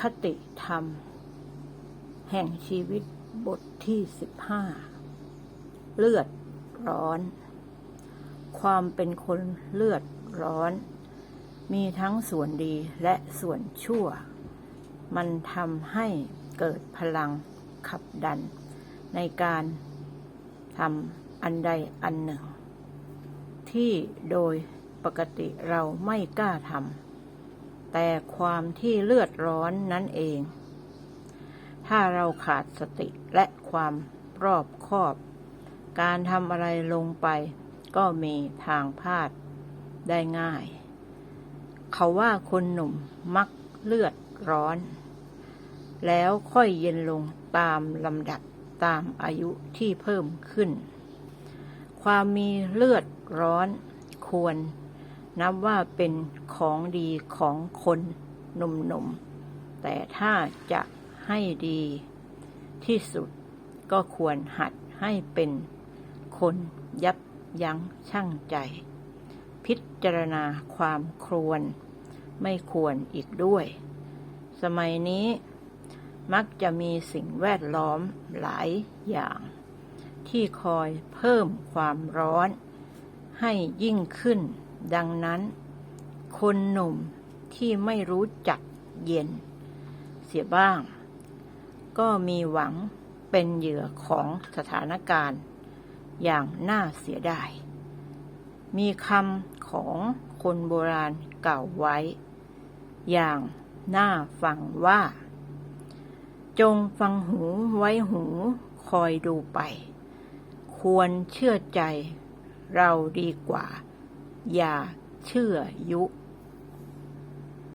คติธรรม แห่งชีวิตบทที่สิบห้าเลือดร้อน ความเป็นคนเลือดร้อน มีทั้งส่วนดีและส่วนชั่ว มันทำให้เกิดพลังขับดัน ในการทำอันใดอันหนึ่ง ที่โดยปกติเราไม่กล้าทำ แต่ความที่เลือดร้อนนั่นเอง ถ้าเราขาดสติและความรอบคอบ การทำอะไรลงไป ก็มีทางพลาดได้ง่าย เขาว่าคนหนุ่มมักเลือดร้อน แล้วค่อยเย็นลงตามลำดับตามอายุที่เพิ่มขึ้น ความมีเลือดร้อนควร นับว่าเป็นของดีของคนหนุ่มๆ แต่ถ้าจะให้ดีที่สุดก็ควรหัดให้เป็นคนยับยั้งชั่งใจ พิจารณาความครวรไม่ควรอีกด้วย สมัยนี้มักจะมีสิ่งแวดล้อมหลายอย่าง ที่คอยเพิ่มความร้อนให้ยิ่งขึ้น ดังนั้น คนหนุ่มที่ไม่รู้จักเย็น เสียบ้าง ก็มีหวังเป็นเหยื่อของสถานการณ์ อย่างน่าเสียดาย มีคำของคนโบราณเก่าไว้ อย่างน่าฟังว่า จงฟังหูไว้หูคอยดูไป ควรเชื่อใจเราดีกว่า อย่าเชื่อยุ